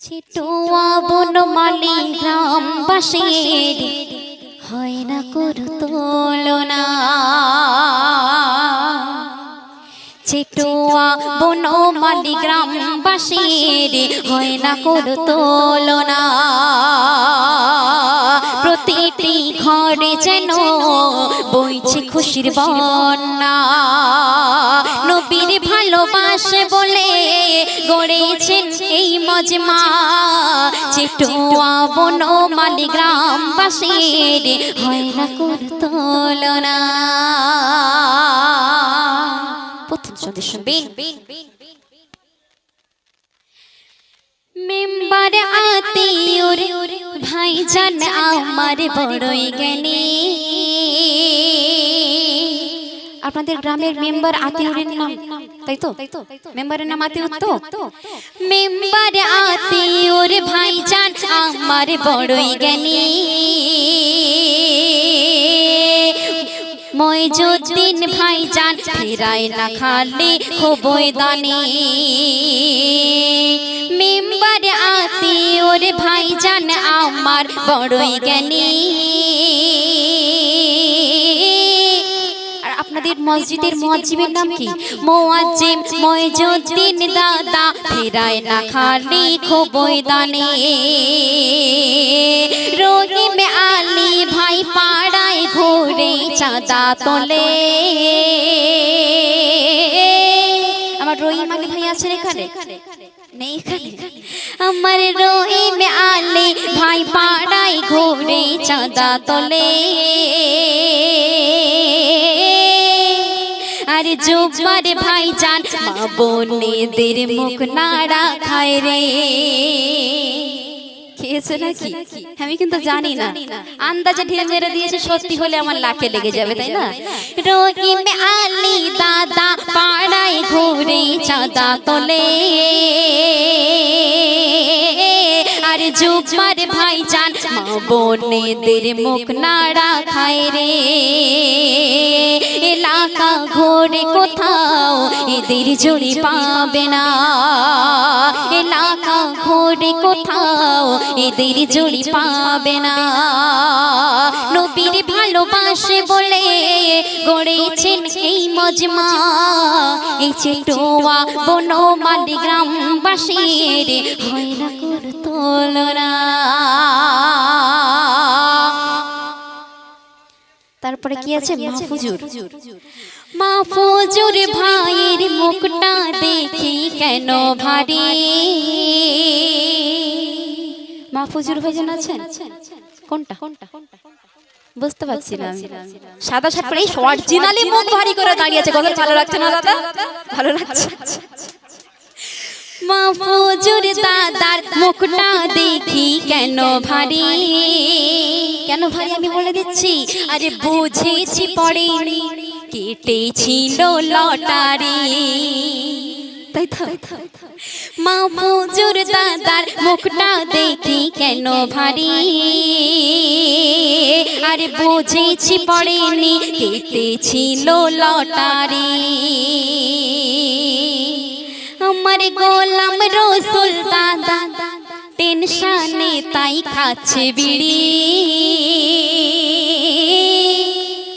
ছিটুয়া বনমালী গ্রামবাসীর। হয় না করু তুলনা। ছিটুয়া বনমালী গ্রামবাসীর, হয় না করু তুলনা। প্রতিটি ঘরে যেন বইছে খুশির বন্যা। নবীর ভালোবাসে বলে গড়েছেন এই মজমা। চিটুয়া বনমালী গ্রামবাসীর হয় না কোন তুলনা প্রথম শুনবেন। মেম্বার আতিউর ভাইজান আমার বড়ই জ্ঞানী। আপনাদের গ্রামের মেম্বার আতিউরের নাম, তাই তো? মেম্বারের নাম আতিউর তো? মেম্বার আতিউর ভাইজান আমার বড়ই জ্ঞানী। ময়জুদ্দিন ভাইজান ফেরায় না খালি খুবই দানি। মেম্বার আতি ওরে ভাইজান আমার বড়ই জ্ঞানী। মসজিদের মুয়াজ্জিমের নাম কি? মুয়াজ্জিম ময়জুদ্দিন দাদা ফেরায় না খালি খুবই দানি রহিম আলী ভাই পাড়ায় ঘুরে চাঁদা তোলে। আমার রহিম আলী ভাই আছেন এখানে? নেই এখানে? আমার রহিম আলী ভাই পাড়ায় ঘুরে চাঁদা তোলে। আর জুব্বার ভাই জান মা বোনেদের মুখ নাড়া খায় রে। খেয়েছে নাকি? আমি কিন্তু জানি না। আন্দাজে ঢিল মেরে দিয়েছে সত্যি হলে আমার লাখে লেগে যাবে তাই না? রহিম আলী দাদা পাড়ায় ঘুরে চাঁদা তোলে। আর জুব্বার ভাই জান মা বোনেদের মুখ নাড়া খায় রে। এলাকা ঘোরে কোথাও এদের জুড়ি পাবে না। এলাকা ঘোরে কোথাও এদের জুড়ি পাবে না। নবীর ভালোবাসে বলে গড়েছেন এই মজমা। এই চেটোয়া বনমালী গ্রামবাসীর হয় না কর তোলনা তারপরে কি আছে? মাহফুজুর মাহফুজুর ভাইয়ের মুখটা দেখি কেন ভারী? মাহফুজুর ভাইজান আছেন? কোনটা কোনটা? বুঝতে পারছি না আমি। সাদা শার্ট পরে অরিজিনালি মুখ ভারী করে দাঁড়িয়ে আছে কথা ভালো লাগছে না দাদা? ভালো লাগছে মাহফুজুর দাদার মুখটা দেখি কেন ভারী? কেন ভারী আমি বলে দিচ্ছি? আরে বুঝেছি পড়েনি। কেটেছিল লটারি। তাই তো মাহফুজুর দাদার মুখটা দেখি কেন ভারী? আরে বুঝেছি পড়েনি কেটেছিল লটারি। আমার গোলাম রসুল দাদা টেনশনে তাই খাচ্ছে বিড়ি।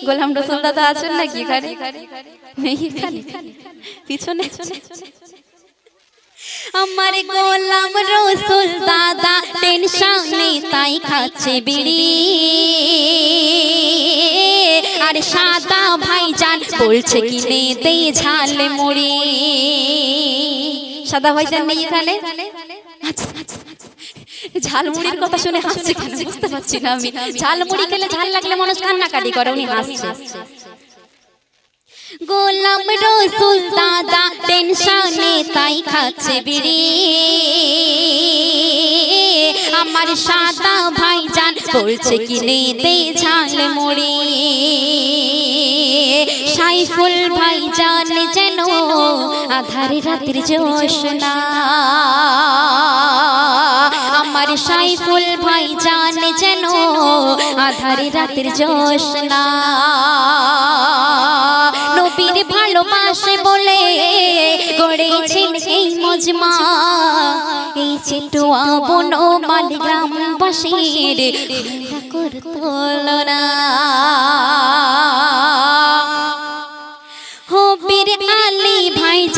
গোলাম রসুল দাদা আছেন নাকি পিছনে আমার গোলাম রসুল দাদা টেনশনে তাই খাচ্ছে বিড়ি। আর সাদা ভাইজান বলছে কি দে ঝাল মুড়ি। সাদা ভাইজান নেই এখানে? আচ্ছা, আচ্ছা, আচ্ছা। ঝালমুড়ির কথা শুনে হাসছে বুঝতে পারছি না আমি। ঝালমুড়ি খেলে ঝাল লাগলে মানুষ কান্নাকাটি করে উনি হাসছে। গোলাম রসুল দাদা টেনশনে তাই খাচ্ছে বিড়ি। আমার সাদা ভাইজান বলছে কিনে দে ঝাল মুড়ি। সাইফুল ভাইজান যেন আধারে রাতের জোশনা আমার সাইফুল ভাইজান যেন আধারে রাতের জোশনা নবীর ভালোবাসে বলে গড়েছেন এই মজমা। এই চেটুয়া বনো মালি গ্রামবাসীর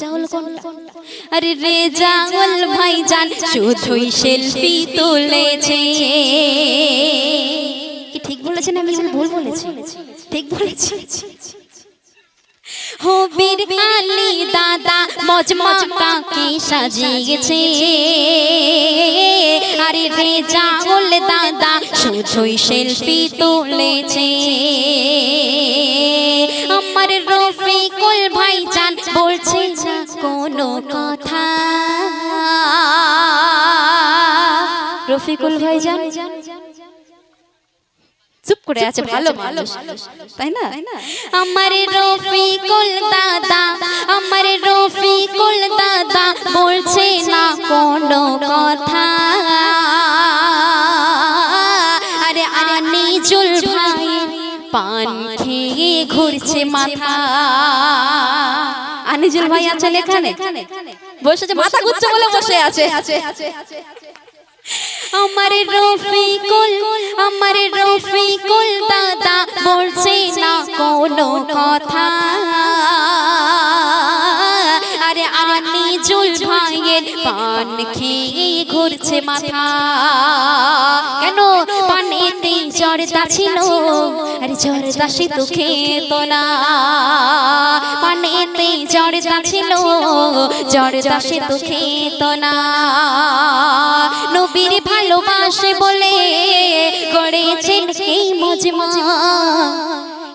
রেজাউল আরে রেজাউল ভাইজান শুধুই সেলফি তুলেছে। কি ঠিক বলেছেন আমি ভুল বলেছি? ঠিক বলেছি? হবির আলী দাদা মজমাটাকে সাজিয়েছে। আরে রেজাউল দাদা শুধুই সেলফি তুলেছে। বলছে না কোনো কথা। রফিকুল ভাইজান চুপ করে আছে ভালো মানুষ। তাই না? আমার রফিকুল দাদা আমার রফিকুল দাদা বলছে না কোনো কথা। আনিজুল ভাই আছেন এখানে? বসেছে মাথা গুচ্ছ বলে বসে আছে। আমার রফিকুল আমার রফিকুল দাদা বলছে না কোনো কথা। আরে আনি জুল ভাইয়ের পান খেয়ে ঘুরছে মাথা। কেন পানেতে জর্দা ছিল আরে জর্দা সে তো খেত না পানেতে জর্দা ছিল জর্দা সে তো খেত না নবীর ভালোবাসে বলে গড়েছেন এই মজমা।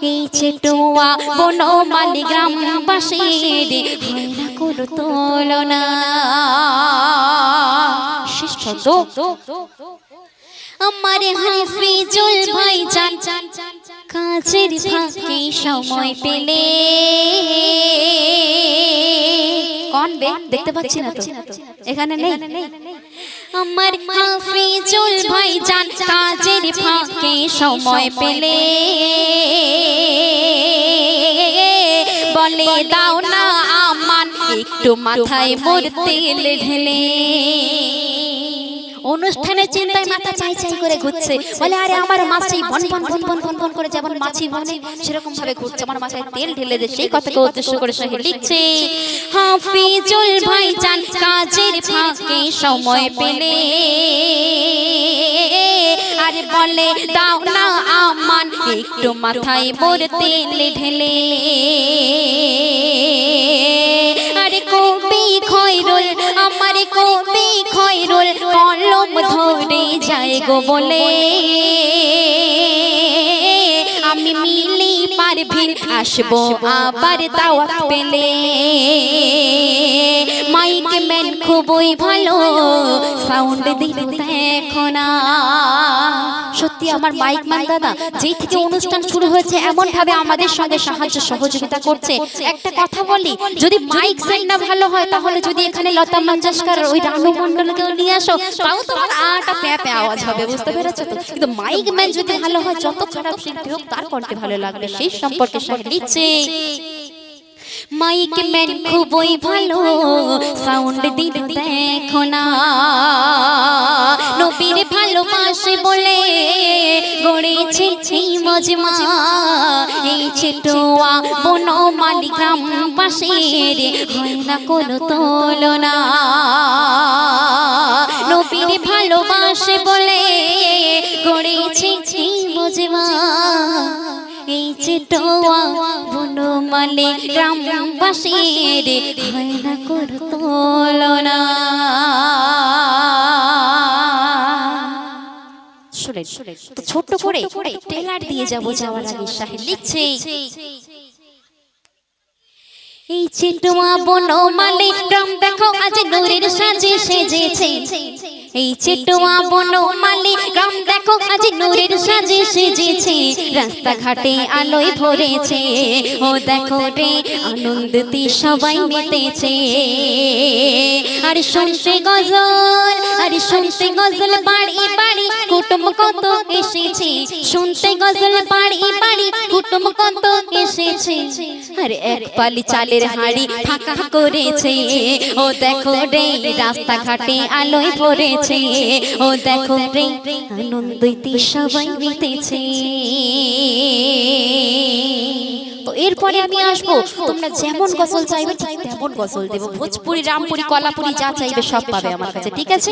এই ছেটুয়া বনমালি গ্রামবাসীর হয় না কোনো তুলনা। ছন্দ আমার হাফিজুল ভাই জান কাজের ফাঁকে সময় পেলে। কোন বে? দেখতে পাচ্ছি না তো। এখানে নেই? আমার হাফিজুল ভাই জান কাজের ফাঁকে সময় পেলে। বলে, দাও না আমান, একটু মাথায় মোর তেল ঢেলে। অনুষ্ঠানের চিন্তায় মাথা চাই চাই করে ঘুরছে। বলে, আরে, আমার মাছি বন বন বন বন বন বন করে যেমন মাছি বনে সেরকম ভাবে ঘুরছে। আমার মাথায় তেল ঢেলে দে, সেই কথাকে উদ্দেশ্য করে সে লিখছে, হাফিজুল ভাই চান কাজের ফাঁকে সময় পেলে। আরে বলে, দাও না আমান, একটু মাথায় মোর তেল ঢেলে। আরে কবি খয়রুল, আমার কবি খয়রুল কলম ধরে যায় গো বলে। আমি মিলি পারভিন আসব আবার দাওয়াত পেলে। ম্যান খুবই ভালো। সাউন্ড দিল দেখো না সত্যি আমার মাইক ম্যান দাদা যেই থেকে অনুষ্ঠান শুরু হয়েছে এমন ভাবে আমাদের সঙ্গে সাহায্য সহযোগিতা করছে। একটা কথা বলি, যদি মাইক সেট না ভালো হয়, তাহলে যদি এখানে লতা মঞ্জস্কর ওই রানু মন্ডলকেও নিয়ে আসো, তাও তোমার আটা প্যা আওয়াজ হবে, বুঝতে পেরেছ তো? কিন্তু মাইক ম্যান যদি ভালো হয়, যত খারাপ শিল্পী হোক, তার কণ্ঠে ভালো লাগবে, সেই সম্পর্কে সে লিখছে। মাইক ম্যান খুবই ভালো সাউন্ড দিল দেখো না। নবীর ভালোবাসে বলে গড়েছে এই মজমা। এই ছেটুয়া বনমালি গ্রামবাসীর হয় না। কোনো তুলনা নবীর ভালোবাসে বলে চিটোয়া বনমালে গ্রামবাসীর হয় না করো তুলনা শুনেন শুনেন তো ছোট্ট করে ট্রেলার দিয়ে যাব যাওয়ার আগে শাহিদ লিখছে। এই চিটুয়া বনমালী গ্রাম দেখো আজ নূরের সাজে সেজেছে। এই চিটুয়া বনমালী গ্রাম দেখো আজ নূরের সাজে সেজেছে। রাস্তাঘাটে আলোয় ভরেছে। ও দেখো রে আনন্দতে সবাই মেতেছে আর শুনতে গজল আর শুনতে গজল বাড়ি বাড়ি কুটুম কত এসেছে। শুনতে গজল বাড়ি বাড়ি কুটুম কত এসেছে। আরে এক পালি চালের হাড়ি ফাঁকা করেছে। ও দেখো রে রাস্তাঘাটে আলোয় ভরেছে। ও দেখো প্রেম আনন্দিতে সবাই মেতেছে তো এরপরে আমি আসব। তোমরা যেমন গজল চাইবে ঠিক তেমন গজল দেবো। ভোজপুরি রামপুরি কলাপুরি যা চাইবে সব পাবে আমার কাছে। ঠিক আছে।